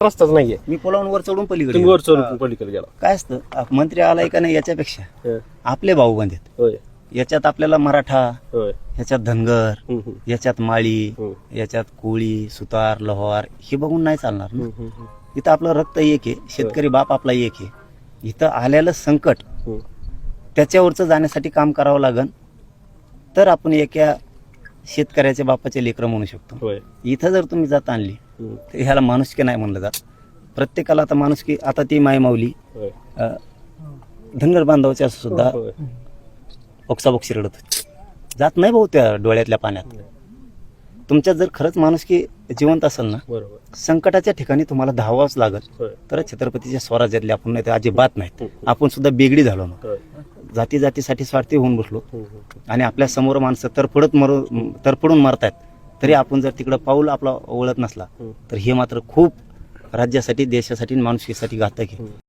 रस्ताच नाहीये मी पुलावून वर चढून पलीकडे तुम्ही गेलो. वर चढून पलीकडे गेला काय असतं आप- मंत्री आलाय का नाही याच्यापेक्षा हं. आपले भाऊ बंद आहेत होय याच्यात आपल्याला मराठा होय याच्यात धनगर हं, हं. याच्यात माळी हं. याच्यात कोळी सुतार लोहार हे बघून नाही चालणार ना हं, हं, हं. इथं आपलं रक्त एक आहे शेतकरी बाप आपला एक आहे इथं आलेलं संकट हं. त्याच्यावरचं जाण्यासाठी काम करावं लागन तर आपण एका शेतकऱ्याच्या बापाचे लेकरं म्हणू शकतो होय इथं जर तुम्ही जात आणली हं. ह्याला माणुसकी नाही म्हणलं जात. प्रत्येकाला आता माणुसकी आता ती माय माऊली अं, धनगर बांधवाच्या सुद्धा होय. ओक्साबोक्षी रडत होती. जात नाही भाऊ त्या डोळ्यातल्या पाण्यात. तुमच्यात जर खरंच माणुसकी जिवंत असेल ना बरोबर. संकटाच्या ठिकाणी तुम्हाला धावावंच होय. तर छत्रपतीच्या स्वराज्यातले आपण नाही तर अजिबात नाहीत हं. आपण सुद्धा बेगडी झालो ना. होय. जाती जातीसाठी स्वार्थी होऊन बसलो. हं, हं. आणि आपल्यासमोर माणसं तरफडत मर तरफडून मारतायत. तरी आपण जर तिकडं पाऊल आपला ओळख नसला. तर हे मात्र खूप राज्यासाठी देशासाठी माणुसकीसाठी घातक आहे